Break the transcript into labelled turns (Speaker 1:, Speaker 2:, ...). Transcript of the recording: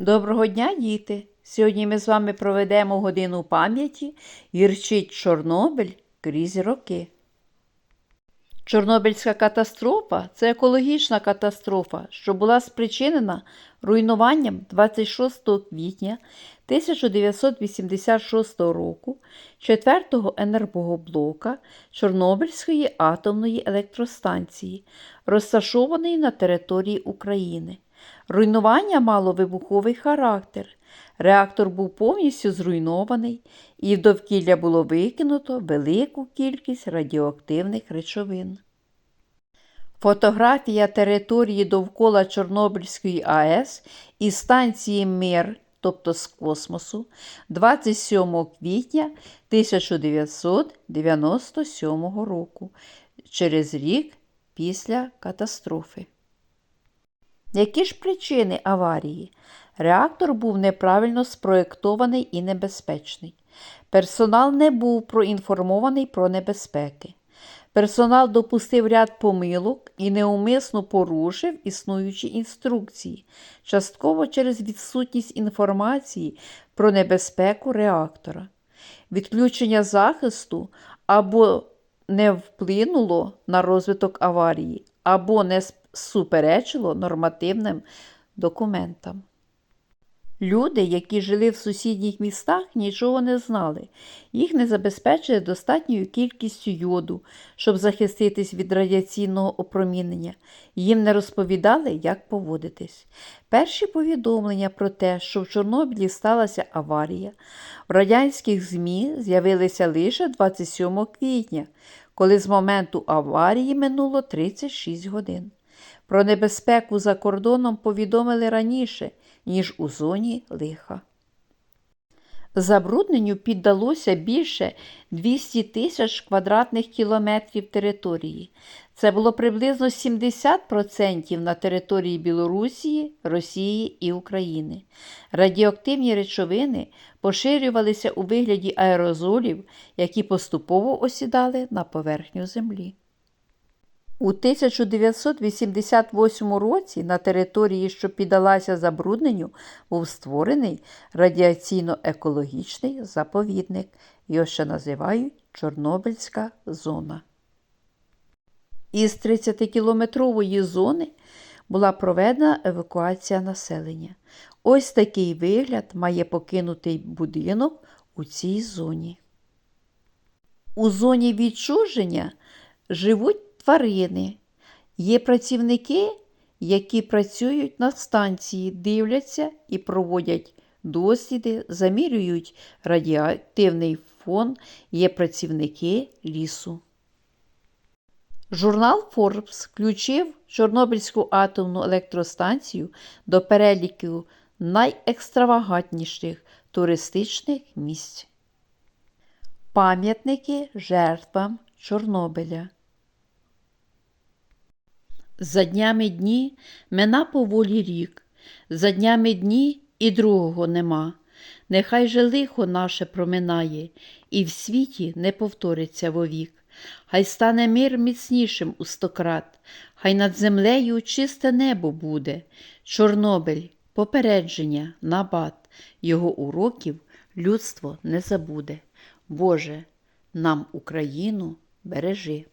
Speaker 1: Доброго дня, діти! Сьогодні ми з вами проведемо годину пам'яті Вірчить Чорнобиль крізь роки. Чорнобильська катастрофа це екологічна катастрофа, що була спричинена руйнуванням 26 квітня 1986 року 4-го енергоблока Чорнобильської атомної електростанції, розташованої на території України. Руйнування мало вибуховий характер. Реактор був повністю зруйнований, і в довкілля було викинуто велику кількість радіоактивних речовин. Фотографія території довкола Чорнобильської АЕС із станції Мир, тобто з космосу, 27 квітня 1997 року, через рік після катастрофи. Які ж причини аварії? Реактор був неправильно спроєктований і небезпечний. Персонал не був проінформований про небезпеки. Персонал допустив ряд помилок і неумисно порушив існуючі інструкції, частково через відсутність інформації про небезпеку реактора. Відключення захисту або не вплинуло на розвиток аварії, або не суперечило нормативним документам. Люди, які жили в сусідніх містах, нічого не знали. Їх не забезпечили достатньою кількістю йоду, щоб захиститись від радіаційного опромінення. Їм не розповідали, як поводитись. Перші повідомлення про те, що в Чорнобилі сталася аварія, в радянських ЗМІ з'явилися лише 27 квітня, коли з моменту аварії минуло 36 годин. Про небезпеку за кордоном повідомили раніше, ніж у зоні лиха. Забрудненню піддалося більше 200 тисяч квадратних кілометрів території. Це було приблизно 70% на території Білорусі, Росії і України. Радіоактивні речовини поширювалися у вигляді аерозолів, які поступово осідали на поверхню Землі. У 1988 році на території, що піддалася забрудненню, був створений радіаційно-екологічний заповідник. Його ще називають Чорнобильська зона. Із 30-кілометрової зони була проведена евакуація населення. Ось такий вигляд має покинутий будинок у цій зоні. У зоні відчуження живуть тварини. Є працівники, які працюють на станції, дивляться і проводять досліди, замірюють радіоактивний фон, є працівники лісу. Журнал Forbes включив Чорнобильську атомну електростанцію до переліку найекстравагантніших туристичних місць. Пам'ятники жертвам Чорнобиля. За днями дні мина поволі рік, за днями дні і другого нема. Нехай же лихо наше проминає, і в світі не повториться вовік. Хай стане мир міцнішим у стократ, хай над землею чисте небо буде. Чорнобиль, попередження, набат, його уроків людство не забуде. Боже, нам Україну бережи.